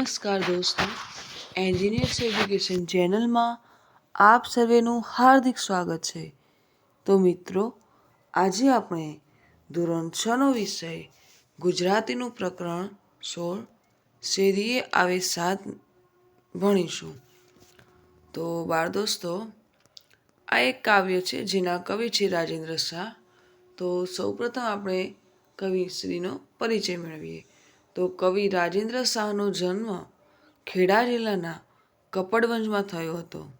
નમસ્કાર દોસ્તો engineers education ચેનલમાં આપ સર્વેનું હાર્દિક સ્વાગત છે. તો મિત્રો, આજે આપણે ધોરણ છનો વિષય ગુજરાતીનું પ્રકરણ સોળ શેરીએ આવે સાત ભણીશું. તો બાળ દોસ્તો, આ એક કાવ્ય છે જેના કવિ છે રાજેન્દ્ર શાહ. તો સૌપ્રથમ આપણે કવિશ્રીનો પરિચય મેળવીએ. તો કવિ રાજેન્દ્ર શાહનો જન્મ ખેડા જિલ્લાના કપડવંજમાં થયો હતો.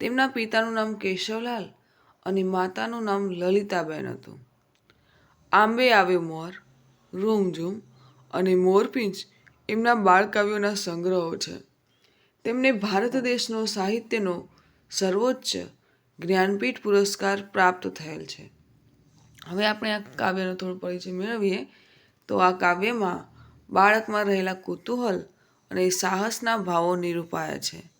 તેમના પિતાનું નામ કેશવલાલ અને માતાનું નામ લલિતાબેન હતું. આંબે આવ્યો મોર, રૂમઝૂમ અને મોરપિંચ એમના બાળકાવ્યોના સંગ્રહો છે. તેમને ભારત દેશનો સાહિત્યનો સર્વોચ્ચ જ્ઞાનપીઠ પુરસ્કાર પ્રાપ્ત થયેલ છે. હવે આપણે આ કાવ્યનો થોડો પરિચય મેળવીએ. તો આ કાવ્યમાં બાળકમાં રહેલા કુતૂહલ અને સાહસના ભાવો નિરૂપાયા છે.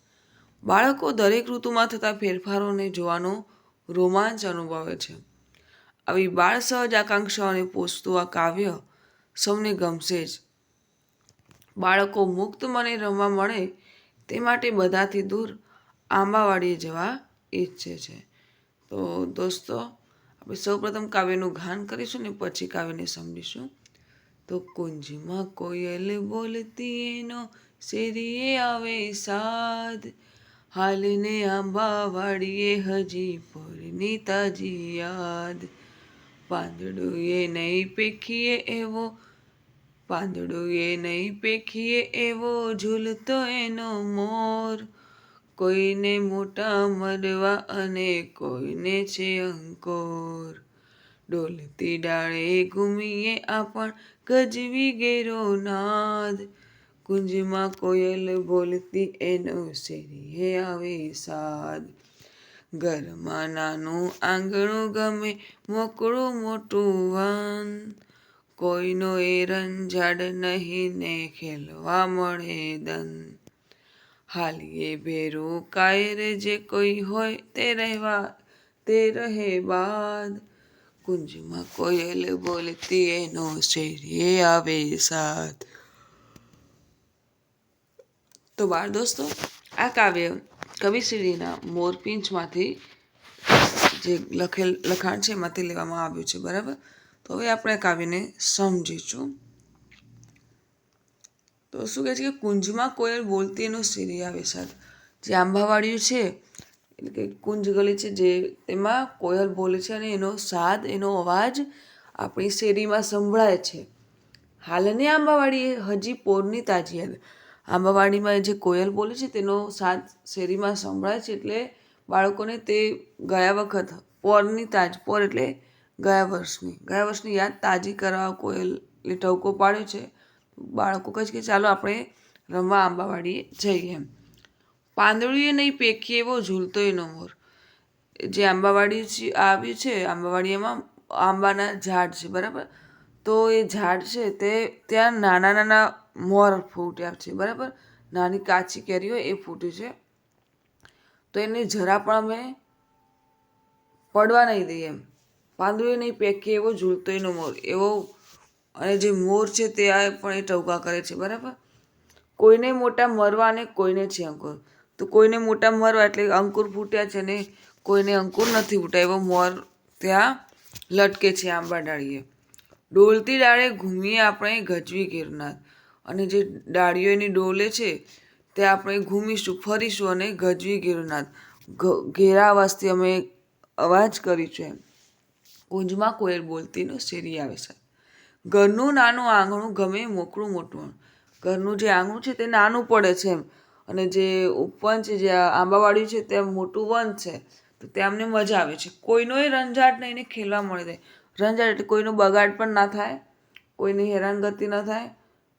બાળકો દરેક ઋતુમાં થતા ફેરફારોને જોવાનો રોમાંચ અનુભવે છે. આવી બાળ સહજ આકાંક્ષાઓને પોષતું આ કાવ્ય સૌને ગમશે જ. બાળકો મુક્ત મને રમવા મળે તે માટે બધાથી દૂર આંબાવાડીએ જવા ઈચ્છે છે. તો દોસ્તો, આપણે સૌપ્રથમ કાવ્યનું ગાન કરીશું ને પછી કાવ્યને સમજીશું. તો કુંજમાં કોયલ બોલતી એનો શેરીએ આવે સાદ. હાલને આંબા વાડીએ હજી પોરની તાજી યાદ. પાંદડુએ નહીં પેખીએ એવો, પાંદડુએ નહીં પેખીએ એવો ઝૂલતો એનો મોર. કોઈને મોટા મરવા અને કોઈને છે અંકોર. ડોલતી ડાળે ઘૂમીએ આપણ ગજવી ગેરો નાદ. કુંજમાં કોયલ બોલતી એનો શેરીએ આવે સાદ. ઘરમાં નાનું આંગણું ગમે, મોકળું મોટું વન. કોઈનો એરન ઝાડ નહીં ને ખેલવા મળે દન. હાલીએ ભેરું કાયર જે કોઈ હોય તે રહેવા, તે રહે બાદ. કુંજમાં કોયલ બોલતી એનો શેરીએ આવે સાથ તો બાળ દોસ્તો આ કાવ્ય કવિશ્રીના મોરપિંચમાંથી જે લખેલ લખાણ છે એમાંથી લેવામાં આવ્યું છે બરાબર તો હવે આપણે કાવ્યને સમજીશું. તો શું કહે છે કે, કુંજમાં કોયલ બોલતી એનો શેરી આવે સાથ જે આંબાવાડિયું છે એટલે કે કુંજ ગલી છે જે તેમાં કોયલ બોલે છે અને એનો સાદ, એનો અવાજ આપણી શેરીમાં સંભળાય છે. હાલની આંબાવાડી હજી પોરની તાજી યાદ. આંબાવાડીમાં જે કોયલ બોલે છે તેનો સાદ શેરીમાં સંભળાય છે એટલે બાળકોને તે ગયા વખત પોરની તાજ, પોર એટલે ગયા વર્ષની. ગયા વર્ષની યાદ તાજી કરવા કોયલે ટવકો પાડ્યો છે. બાળકો કહે છે કે ચાલો આપણે રમવા આંબાવાડીએ જઈએ એમ. પાંદડીએ નહીં પેખી એવો ઝૂલતો એનો મોર. જે આંબાવાડી આવ્યું છે આંબાવાડીમાં આંબાના ઝાડ છે, બરાબર? તો એ ઝાડ છે તે ત્યાં નાના નાના મોર ફૂટ્યા છે, બરાબર? નાની કાચી કેરીઓ એ ફૂટી છે. તો એને જરા પણ અમે પડવા નહીં દઈએ એમ. પાંદડીએ નહીં પેકી એવો ઝૂલતો એનો મોર. એવો અને જે મોર છે તે પણ એ ટવકા કરે છે, બરાબર? કોઈને મોટા મરવા અને કોઈને છે અંકુર તો કોઈને મોટા મરવા એટલે અંકુર ફૂટ્યા છે ને કોઈને અંકુર નથી ફૂટ્યા, એવો મોર ત્યાં લટકે છે આંબા ડાળીએ ડોલતી ડાળે ઘૂમીએ આપણે ગજવી ગિરનાર. અને જે ડાળીઓ એની ડોલે છે, તે આપણે ઘૂમીશું, ફરીશું અને ગજવી ગિરનાર. ઘેરા અવાજથી અમે અવાજ કરીશું એમ કુંજમાં કોયલ બોલતીનો શેરી આવે છે. ઘરનું નાનું આંગણું ગમે મોકળું મોટું. ઘરનું જે આંગણું છે તે નાનું પડે છે એમ. અને જે ઉપવન જે આંબાવાડી છે, તે મોટું વન છે, તો તેમને મજા આવે છે. કોઈનોય રંજાટ નહીં ને ખેલવા મળી જાય. રંજાટ એટલે કોઈનો બગાડ પણ ના થાય, કોઈની હેરાનગતિ ન થાય,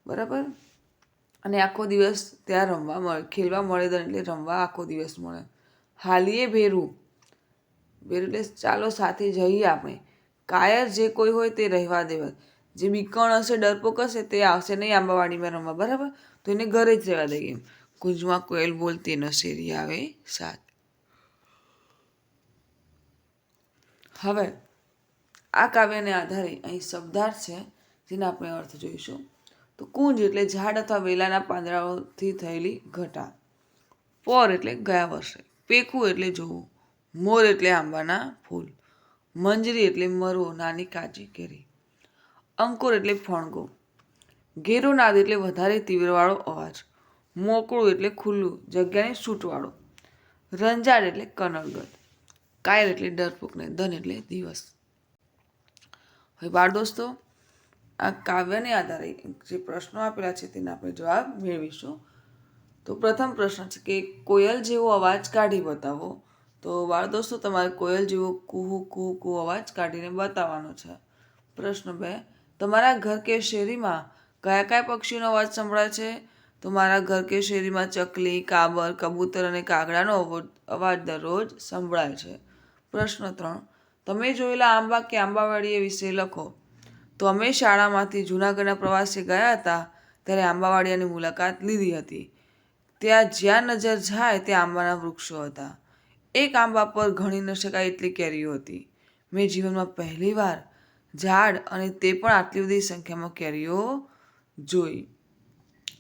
બરાબર? અને આખો દિવસ ત્યાં રમવા મળે, ખેલવા મળે એટલે રમવા આખો દિવસ મળે. હાલીએ ભેરું. ભેરું એટલે ચાલો સાથે જઈએ આપણે. કાયર જે કોઈ હોય તે રહેવા દેવા. જે બીકણ હશે, ડરપોક હશે તે આવશે નહીં આંબાવાડીમાં રમવા, બરાબર? તો એને ઘરે જ રહેવા દઈએ. કુંજમાં કોયલ બોલતી એનો શેરી આવે સાત. હવે, આ કાવ્યને આધારે અહીં શબ્દાર્થ છે જેને આપણે અર્થ જોઈશું. તો કુંજ એટલે ઝાડ અથવા વેલાના પાંદડાઓથી થયેલી ઘટા. પોર એટલે ગયા વર્ષે. પેખું એટલે જોવું. મોર એટલે આંબાના ફૂલ. મંજરી એટલે મરવો, નાની કાચી કેરી. અંકુર એટલે ફણગો. ઘેરો નાદ એટલે વધારે તીવ્રવાળો અવાજ. મોકળું એટલે ખુલ્લું, જગ્યાની છૂટવાળો રંજાડ એટલે કનડગત કાયર એટલે ડરપોક ને ધન એટલે દિવસ. હવે બાળ દોસ્તો, આ કાવ્યને આધારે જે પ્રશ્નો આપેલા છે તેના આપણે જવાબ મેળવીશું. તો પ્રથમ પ્રશ્ન છે કે કોયલ જેવો અવાજ કાઢી બતાવો. તો બાળ દોસ્તો, તમારે કોયલ જેવો કુહુ કુહુ, કુહ અવાજ કાઢીને બતાવવાનો છે. પ્રશ્ન બે, તમારા ઘર કે શેરીમાં કયા કયા પક્ષીનો અવાજ સંભળાય છે? તો મારા ઘર કે શેરીમાં ચકલી, કાબર, કબૂતર અને કાગડાનો અવો- અવાજ દરરોજ સંભળાય છે. પ્રશ્ન ત્રણ. તમે જોયેલા આંબા કે આંબાવાડીએ વિશે લખો. તો અમે શાળામાંથી જૂનાગઢના પ્રવાસે ગયા હતા ત્યારે આંબાવાડિયાની મુલાકાત લીધી હતી. ત્યાં જ્યાં નજર જાય ત્યાં આંબાના વૃક્ષો હતા. એક આંબા પર ઘણી ન શકાય એટલી કેરીઓ હતી. મેં જીવનમાં પહેલીવાર ઝાડ અને તે પણ આટલી બધી સંખ્યામાં કેરીઓ જોઈ.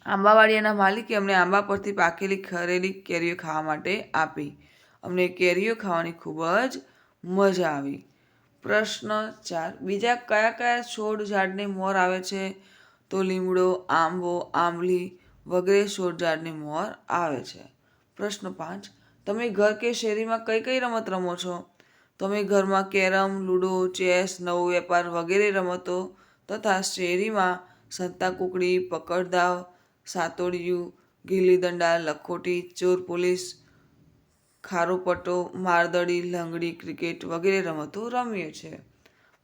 આંબાવાડિયાના માલિકે અમને આંબા પરથી પાકેલી ખરેલી કેરીઓ ખાવા માટે આપી. અમને કેરીઓ ખાવાની ખૂબ જ મજા આવી. પ્રશ્ન ચાર. બીજા કયા કયા છોડ ઝાડને મોર આવે છે? તો લીમડો, આંબો, આંબલી વગેરે છોડ ઝાડને મોર આવે છે. પ્રશ્ન પાંચ. તમે ઘર કે શેરીમાં કઈ કઈ રમત રમો છો? તમે ઘરમાં કેરમ, લૂડો, ચેસ, નવો વેપાર વગેરે રમતો તથા શેરીમાં સંતા કુકડી, પકડદાવ સાતોડિયું ગીલી દંડા લખોટી, ચોર પોલીસ ખારો મારદડી, લંગડી, ક્રિકેટ વગેરે રમતો રમીએ છીએ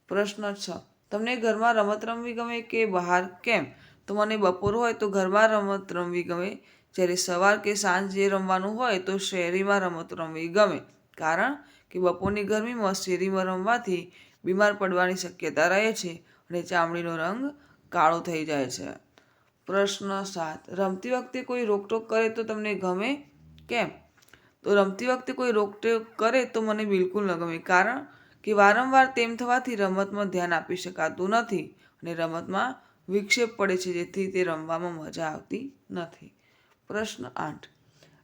પ્રશ્ન છ, તમને ઘરમાં રમત રમવી ગમે કે બહાર? કેમ? તો મને બપોર હોય તો ઘરમાં રમત રમવી ગમે. જ્યારે સવાર કે સાંજે રમવાનું હોય તો શેરીમાં રમત રમવી ગમે. કારણ કે બપોરની ગરમીમાં શેરીમાં રમવાથી બીમાર પડવાની શક્યતા રહે છે અને ચામડીનો રંગ કાળો થઈ જાય છે. પ્રશ્ન સાત. રમતી વખતે કોઈ રોકટોક કરે તો તમને ગમે? કેમ? તો રમતી વખતે કોઈ રોકટોક કરે તો મને બિલકુલ ન ગમે. કારણ કે વારંવાર તેમ થવાથી રમતમાં ધ્યાન આપી શકાતું નથી અને રમતમાં વિક્ષેપ પડે છે, જેથી તે રમવામાં મજા આવતી નથી. પ્રશ્ન આઠ.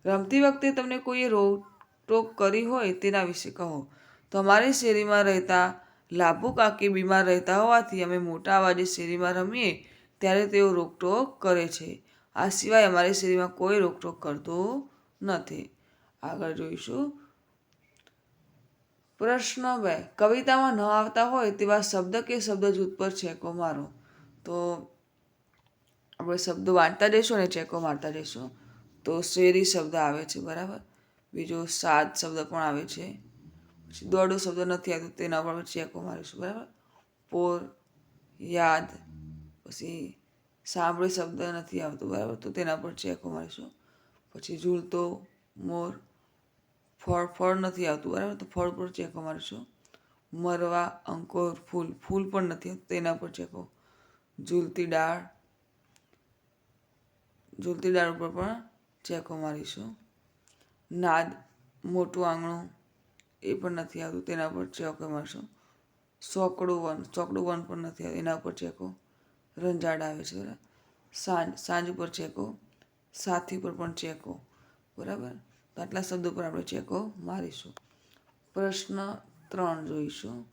રમતી વખતે તમને કોઈએ રોકટોક કરી હોય તેના વિશે કહો. તો અમારી શેરીમાં રહેતા લાભુ કાકી બીમાર રહેતા હોવાથી અમે મોટા અવાજે શેરીમાં રમીએ ત્યારે તેઓ રોકટોક કરે છે. આ સિવાય અમારી શેરીમાં કોઈ રોકટોક કરતું નથી. આગળ જોઈશું. પ્રશ્ન બે. કવિતામાં ન આવતા હોય તેવા શબ્દ કે શબ્દ જૂથ પર છેકો મારો? તો આપણે શબ્દો વાંચતા જઈશું અને ચેકો મારતા જઈશું. તો શેરી શબ્દ આવે છે, બરાબર? બીજો સાત શબ્દ પણ આવે છે. પછી દોડો શબ્દ નથી આવતો, તેના પર ચેકો મારીશું, બરાબર? પોર, યાદ પછી સાંભળે શબ્દ નથી આવતો, બરાબર? તો તેના પર ચેકો મારીશું. પછી ઝૂલતો, મોર, ફળ ફળ નથી આવતું, બરાબર? તો ફળ પર ચેકો મારીશું. મરવા, અંકોર, ફૂલ ફૂલ પણ નથી આવતું, તેના પર ચેકો. ઝૂલતી ડાળ ઝૂલતી ડાળ ઉપર પણ ચેકો મારીશું. નાદ, મોટું આંગણું, એ પણ નથી આવતું, તેના પર ચેકો મારીશું. સોકડું વન, ચોકડું વન પણ નથી આવતું, એના ઉપર ચેકો. રંજાડ આવે છે, બરાબર? સાંજ સાંજ ઉપર ચેકો, સાથી ઉપર પણ ચેકો, બરાબર? તો આટલા શબ્દો પર આપણે ચેકો મારીશું. પ્રશ્ન ત્રણ જોઈશું.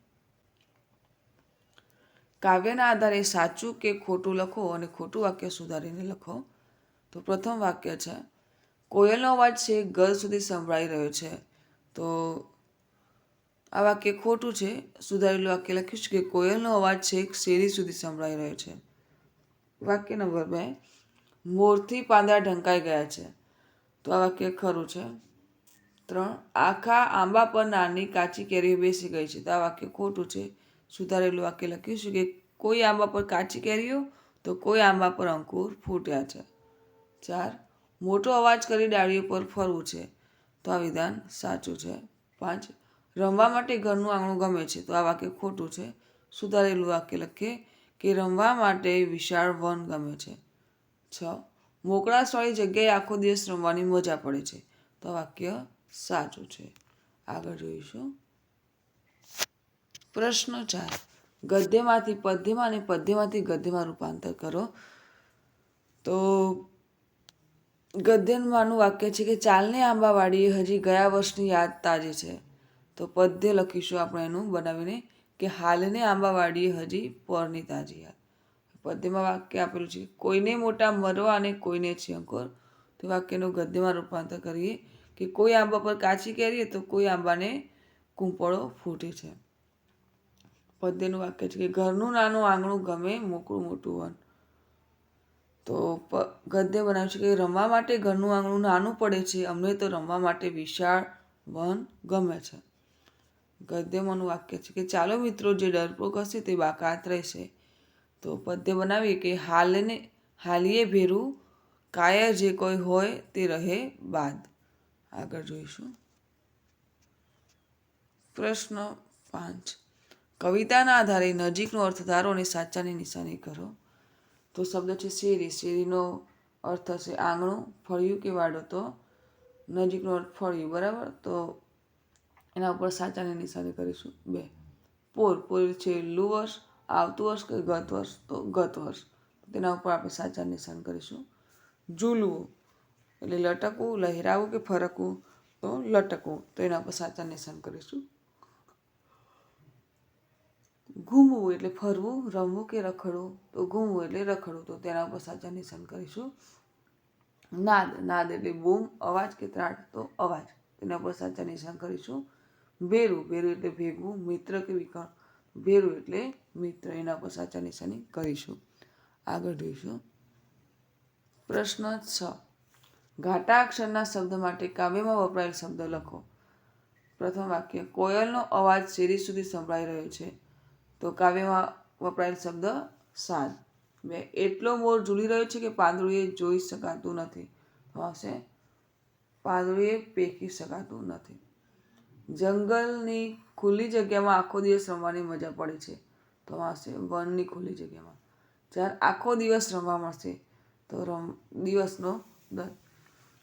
કાવ્યના આધારે સાચું કે ખોટું લખો અને ખોટું વાક્ય સુધારીને લખો? તો પ્રથમ વાક્ય છે, કોયલનો અવાજ છે, ઘર સુધી સંભળાઈ રહ્યો છે. તો આ વાક્ય ખોટું છે. સુધારેલું વાક્ય લખ્યું છે કે, કોયલનો અવાજ છે શેરી સુધી સંભળાઈ રહ્યો છે. વાક્ય નંબર બે. મોરથી પાંદડા ઢંકાઈ ગયા છે. તો આ વાક્ય ખરું છે. ત્રણ. આખા આંબા પર નાની કાચી કેરીઓ બેસી ગઈ છે. તો આ વાક્ય ખોટું છે. સુધારેલું વાક્ય લખ્યું છે કે કોઈ આંબા પર કાચી કેરીઓ તો કોઈ આંબા પર અંકુર ફૂટ્યા છે. ચાર. મોટો અવાજ કરી ડાળીઓ પર ફરવું છે. તો આ વિધાન સાચું છે. પાંચ. રમવા માટે ઘરનું આંગણું ગમે છે. તો આ વાક્ય ખોટું છે. સુધારેલું વાક્ય લખીએ. કે રમવા માટે વિશાળ વન ગમે છે. છ. મોકળાશવાળી જગ્યાએ આખો દિવસ રમવાની મજા પડે છે. તો વાક્ય સાચું છે. આગળ જોઈશું. પ્રશ્ન ચાર. ગદ્યમાંથી પદ્યમાં અને પદ્યમાંથી ગદ્યમાં રૂપાંતર કરો. તો ગદ્યમાંનું વાક્ય છે કે ચાલને આંબાવાડીએ હજી ગયા વર્ષની યાદ તાજી છે. તો પદ્ય લખીશું આપણે એનું બનાવીને કે હાલને આંબાવાડીએ હજી પોરની તાજી યાદ પદ્યમાં વાક્ય આપેલું છે, કોઈને મોટા મરવા અને કોઈને છે અંકોર તો વાક્યનું ગદ્યમાં રૂપાંતર કરીએ કે, કોઈ આંબા પર કાચી કેરીએ તો કોઈ આંબાને કૂંપળો ફૂટે છે. પદ્યનું વાક્ય છે કે, ઘરનું નાનું આંગણું ગમે મોકળું મોટું વન. તો ગદ્ય બનાવ્યું છે કે, રમવા માટે ઘરનું આંગણું નાનું પડે છે, અમને તો રમવા માટે વિશાળ વન ગમે છે. ગદ્યમાંનું વાક્ય છે કે ચાલો મિત્રો જે ડરપોક હશે તે બાકાત રહેશે. તો પદ્ય બનાવીએ કે હાલને, હાલીએ ભેરું, કાયર જે કોઈ હોય તે રહે બાદ. આગળ જોઈશું. પ્રશ્ન પાંચ. કવિતાના આધારે નજીકનો અર્થ ધારો અને સાચાની નિશાની કરો. તો શબ્દ છે શેરી. શેરીનો અર્થ હશે આંગણું, ફળિયું કે વાડો. તો નજીકનો અર્થ ફળિયું. બરાબર? તો એના ઉપર સાચાની નિશાની કરીશું. બે. પોર. પોર છેલ્લું વર્ષ, આવતું વર્ષ કે ગત વર્ષ? તો ગત વર્ષ. તેના ઉપર આપણે સાચા નિશાન કરીશું. ઝૂલવું. એટલે લટકવું, લહેરાવું કે ફરકવું? તો લટકવું. તો એના ઉપર સાચા નિશાન કરીશું. ઘૂમવું એટલે ફરવું, રમવું કે રખડવું? તો ઘૂમવું એટલે રખડવું. તો તેના ઉપર સાચા નિશાન કરીશું. નાદ. નાદ એટલે બૂમ, અવાજ કે ત્રાટ? તો અવાજ. તેના ઉપર સાચા નિશાન કરીશું. ભેરું ભેરું એટલે ભેગું, મિત્ર કે વિકર્ણ ભેરું એટલે મિત્ર, એના પર સાચા નિશાની કરીશું. આગળ જોઈશું. પ્રશ્ન છ. ઘાટા અક્ષરના શબ્દ માટે કાવ્યમાં વપરાયેલ શબ્દ લખો. પ્રથમ વાક્ય, કોયલનો અવાજ શેરી સુધી સંભળાઈ રહ્યો છે. તો કાવ્યમાં વપરાયેલ શબ્દ સાદ. બે, એટલો મોર ઝૂલી રહ્યો છે કે પાંદડું એ જોઈ શકાતું નથી. તો આવશે પાંદડું એ પેકી શકાતું નથી. જંગલની ખુલ્લી જગ્યામાં આખો દિવસ રમવાની મજા પડે છે. તો આવશે વનની ખુલ્લી જગ્યામાં. જ્યારે આખો દિવસ રમવા મળશે, તો રમ, દિવસનો દર.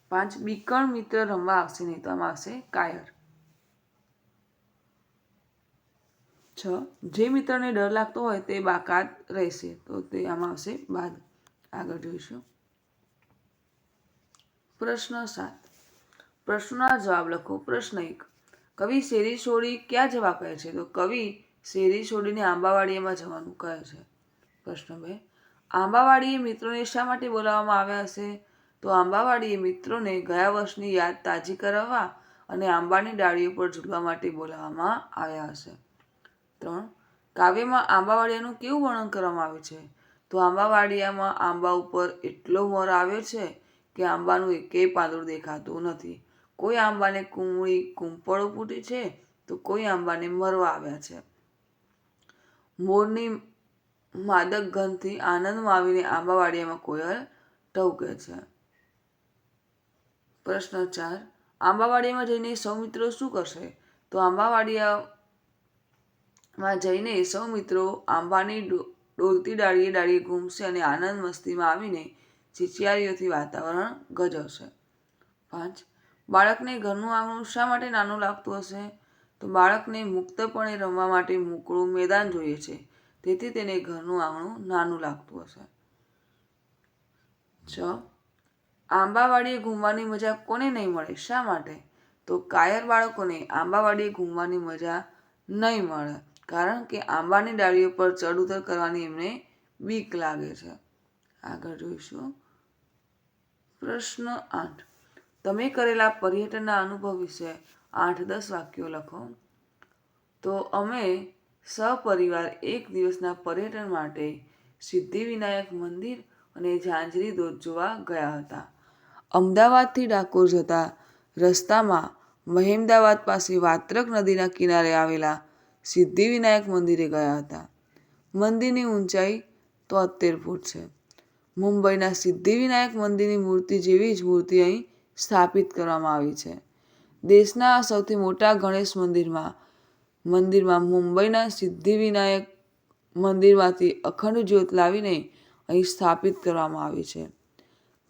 પાંચ બીકણ મિત્ર રમવા આવશે નહીં તો આમાં આવશે કાયર. છ, જે મિત્રને ડર લાગતો હોય તે બાકાત રહેશે, તો તે આમાં આવશે બાદ. આગળ જોઈશું. પ્રશ્ન સાત. પ્રશ્નના જવાબ લખો. પ્રશ્ન એક. કવિ શેરી છોડી ક્યાં જવા કહે છે? તો કવિ શેરી છોડીને આંબાવાડીએમાં જવાનું કહે છે. પ્રશ્ન બે. આંબાવાડીએ મિત્રોને શા માટે બોલાવવામાં આવ્યા હશે? તો આંબાવાડીએ મિત્રોને ગયા વર્ષની યાદ તાજી કરાવવા અને આંબાની ડાળીઓ પર ઝૂલવા માટે બોલાવવામાં આવ્યા હશે. ત્રણ. કાવ્યમાં આંબાવાડિયાનું કેવું વર્ણન કરવામાં આવ્યું છે? તો આંબાવાડિયામાં આંબા ઉપર એટલો મોર આવ્યો છે કે આંબાનું એકેય પાંદડું દેખાતું નથી. કોઈ આંબાને કુમળી કુંપળો ફૂટી છે તો કોઈ આંબાને મરવા આવ્યા છે. મોરની માદક ગંધથી આનંદમાં આવીને આંબાવાડિયામાં કોયલ ટવકે છે. પ્રશ્ન ચાર, આંબાવાડિયામાં જઈને સૌ મિત્રો શું કરશે? તો આંબાવાડિયામાં જઈને સૌ મિત્રો આંબાની ડોલતી ડાળીએ ડાળીએ ઘૂમશે અને આનંદ મસ્તીમાં આવીને ચિચિયારીઓથી વાતાવરણ ગજવશે. પાંચ બાળકને ઘરનું આંગણું શા માટે નાનું લાગતું હશે? તો બાળકને મુક્તપણે રમવા માટે મોકળું મેદાન જોઈએ છે. તેથી તેને ઘરનું આંગણું નાનું લાગતું હશે. છ. આંબાવાડીએ ઘૂમવાની મજા કોને નહીં મળે? શા માટે? તો કાયર બાળકોને આંબાવાડીએ ઘૂમવાની મજા નહીં મળે. કારણ કે આંબાની ડાળીઓ પર ચડ ઉતર કરવાની એમને બીક લાગે છે. આગળ જોઈશું. પ્રશ્ન આઠ. તમે કરેલા પર્યટનના અનુભવ વિશે આઠ દસ વાક્યો લખો. તો અમે સપરિવાર એક દિવસના પર્યટન માટે સિદ્ધિવિનાયક મંદિર અને ઝાંઝરી ધોધ જોવા ગયા હતા. અમદાવાદથી ડાકોર જતા રસ્તામાં મહેમદાવાદ પાસે વાત્રક નદીના કિનારે આવેલા સિદ્ધિવિનાયક મંદિરે ગયા હતા. મંદિરની ઊંચાઈ તોતેર ફૂટ છે. મુંબઈના સિદ્ધિવિનાયક મંદિરની મૂર્તિ જેવી જ મૂર્તિ અહીં સ્થાપિત કરવામાં આવી છે. દેશના સૌથી મોટા ગણેશ મંદિરમાં મંદિરમાં મુંબઈના સિદ્ધિવિનાયક મંદિરમાંથી અખંડ જ્યોત લાવીને અહીં સ્થાપિત કરવામાં આવી છે.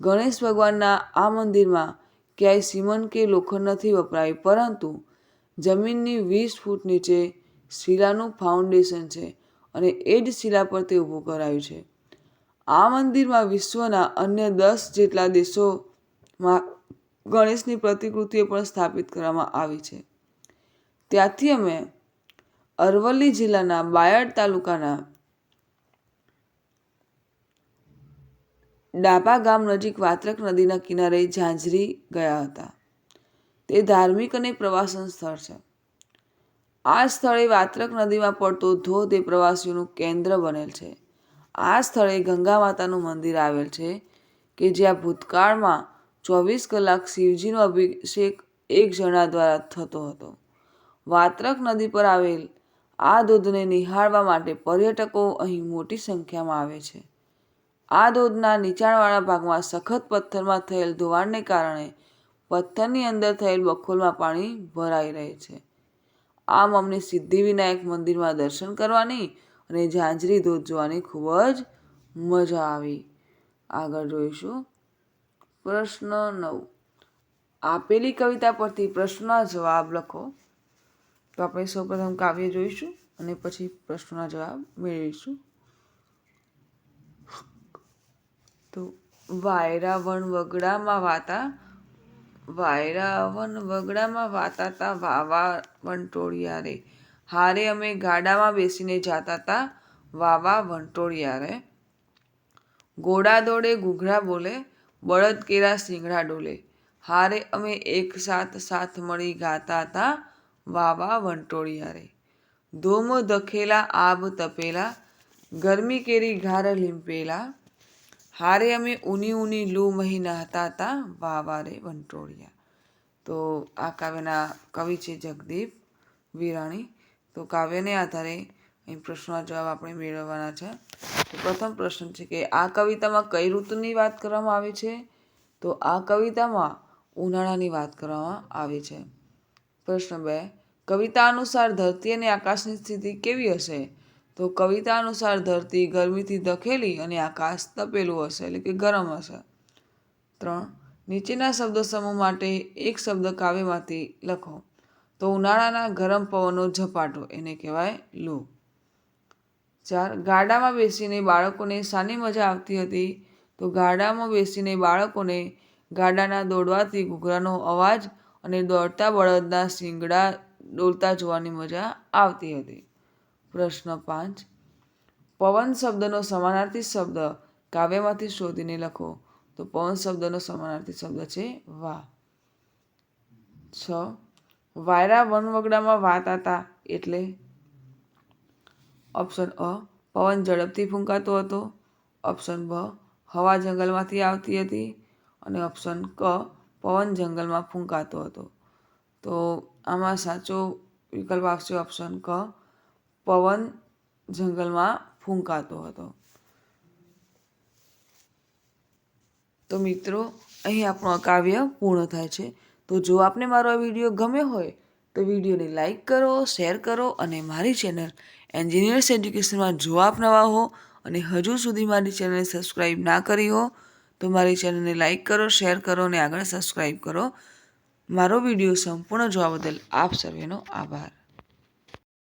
ગણેશ ભગવાનના આ મંદિરમાં ક્યાંય સીમન કે લોખંડ નથી વપરાયું, પરંતુ જમીનની વીસ ફૂટ નીચે શિલાનું ફાઉન્ડેશન છે અને એ જ શિલા પર તે ઊભું કરાયું છે. આ મંદિરમાં વિશ્વના અન્ય દસ જેટલા દેશોમાં ગણેશની પ્રતિકૃતિઓ પણ સ્થાપિત કરવામાં આવી છે. ત્યાંથી અમે અરવલ્લી જિલ્લાના બાયડ તાલુકાના ડાબા ગામ નજીક વાત્રક નદીના કિનારે ઝાંઝરી ગયા હતા. તે ધાર્મિક અને પ્રવાસન સ્થળ છે. આ સ્થળે વાત્રક નદીમાં પડતો ધોધ એ પ્રવાસીઓનું કેન્દ્ર બનેલ છે. આ સ્થળે ગંગા માતાનું મંદિર આવેલ છે કે જ્યાં ભૂતકાળમાં ચોવીસ કલાક શિવજીનો અભિષેક એક જણા દ્વારા થતો હતો. વાત્રક નદી પર આવેલ આ ધોધને નિહાળવા માટે પર્યટકો અહીં મોટી સંખ્યામાં આવે છે. આ ધોધના નીચાણવાળા ભાગમાં સખત પથ્થરમાં થયેલ ધોવાણને કારણે પથ્થરની અંદર થયેલ બખોલમાં પાણી ભરાઈ રહે છે. આમ અમને સિદ્ધિવિનાયક મંદિરમાં દર્શન કરવાની અને ઝાંઝરી ધોધ જોવાની ખૂબ જ મજા આવી. આગળ જોઈશું. પ્રશ્ન નવ. આપેલી કવિતા પરથી પ્રશ્નના જવાબ લખો. તો આપણે સૌપ્રથમ કાવ્ય જોઈશું અને પછી પ્રશ્નોના જવાબ મેળવીશું. તો વાયરા વણ વગડામાં વાતા વાયરા વન વગડામાં વાતાતા વાવા વંટોળિયા રે. હારે અમે ગાડામાં બેસીને જાતા તા વાવા વંટોળિયા રે. ઘોડા દોડે ઘૂઘરા બોલે બળદ કેરા શિંગડા ડોલે. હારે અમે એક સાથ સાથ મળી ગાતા હતા વાવા વંટોળી હારે ધૂમ દખેલા આબ તપેલા, ગરમી કેરી ઘાર લીંપેલા. હારે અમે ઊની ઊની લૂ મહી નહાતા હતા વાવા રે વંટોળિયા. તો આ કાવ્યના કવિ છે જગદીપ વિરાણી. તો કાવ્યને આધારે અહીં પ્રશ્નોના જવાબ આપણે મેળવવાના છે. તો પ્રથમ પ્રશ્ન છે કે આ કવિતામાં કઈ ઋતુની વાત કરવામાં આવી છે? તો આ કવિતામાં ઉનાળાની વાત કરવામાં આવી છે. પ્રશ્ન બે, કવિતા અનુસાર ધરતી અને આકાશની સ્થિતિ કેવી હશે? તો કવિતા અનુસાર ધરતી ગરમીથી ધકેલી અને આકાશ તપેલું હશે, એટલે કે ગરમ હશે. ત્રણ, નીચેના શબ્દ સમૂહ માટે એક શબ્દ કાવ્યમાંથી લખો. તો ઉનાળાના ગરમ પવનનો ઝપાટો, એને કહેવાય લૂ. ચાર ગાડામાં બેસીને બાળકોને શાની મજા આવતી હતી, તો ગાડામાં બેસીને બાળકોને ગાડાના દોડવાથી ઘૂઘરાનો અવાજ અને દોડતા બળદના શિંગડા ડોલતા જોવાની મજા આવતી હતી. પ્રશ્ન પાંચ. પવન શબ્દનો સમાનાર્થી શબ્દ કાવ્યમાંથી શોધીને લખો. તો પવન શબ્દનો સમાનાર્થી શબ્દ છે વાહ છ. વાયરા વનવગડામાં વાત હતા એટલે ઓપ્શન અ પવન ઝડપથી ફૂંકાતો હતો. ઓપ્શન બ હવા જંગલમાંથી આવતી હતી. અને ઓપ્શન ક પવન જંગલમાં ફૂંકાતો હતો. તો આમાં સાચો વિકલ્પ આવશે ઓપ્શન ક પવન જંગલમાં ફૂંકાતો હતો. તો મિત્રો, અહીં આપણું કાવ્ય પૂર્ણ થાય છે. તો જો આપને મારો આ વીડિયો ગમ્યો હોય તો વિડીયોને લાઇક કરો, શેર કરો અને મારી ચેનલ એન્જિનિયર્સ એજ્યુકેશનમાં જો આપ નવા હો અને હજુ સુધી મારી ચેનલને સબસ્ક્રાઈબ ના કરી હો, તો મારી ચેનલને લાઇક કરો, શેર કરો અને આગળ સબસ્ક્રાઈબ કરો. મારો વીડિયો સંપૂર્ણ જોવા બદલ આપ સર્વેનો આભાર.